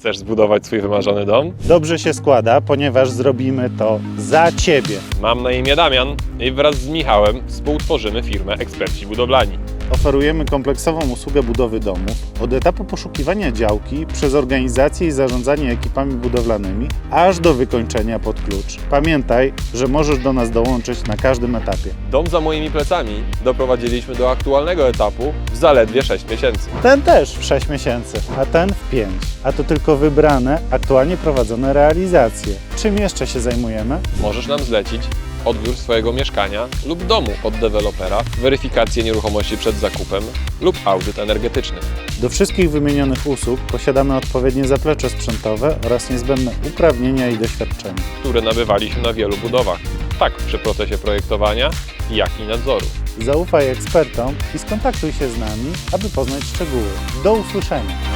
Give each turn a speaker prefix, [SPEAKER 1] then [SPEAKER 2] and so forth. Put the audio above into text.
[SPEAKER 1] Chcesz zbudować swój wymarzony dom?
[SPEAKER 2] Dobrze się składa, ponieważ zrobimy to za Ciebie.
[SPEAKER 1] Mam na imię Damian i wraz z Michałem współtworzymy firmę Eksperci Budowlani.
[SPEAKER 2] Oferujemy kompleksową usługę budowy domów, od etapu poszukiwania działki, przez organizację i zarządzanie ekipami budowlanymi, aż do wykończenia pod klucz. Pamiętaj, że możesz do nas dołączyć na każdym etapie.
[SPEAKER 1] Dom za moimi plecami doprowadziliśmy do aktualnego etapu w zaledwie 6 miesięcy.
[SPEAKER 2] Ten też w 6 miesięcy, a ten w 5. A to tylko wybrane, aktualnie prowadzone realizacje. Czym jeszcze się zajmujemy?
[SPEAKER 1] Możesz nam zlecić odbiór swojego mieszkania lub domu od dewelopera, weryfikację nieruchomości przed zakupem lub audyt energetyczny.
[SPEAKER 2] Do wszystkich wymienionych usług posiadamy odpowiednie zaplecze sprzętowe oraz niezbędne uprawnienia i doświadczenie.
[SPEAKER 1] które nabywaliśmy na wielu budowach, tak przy procesie projektowania, jak i nadzoru.
[SPEAKER 2] Zaufaj ekspertom i skontaktuj się z nami, aby poznać szczegóły. Do usłyszenia!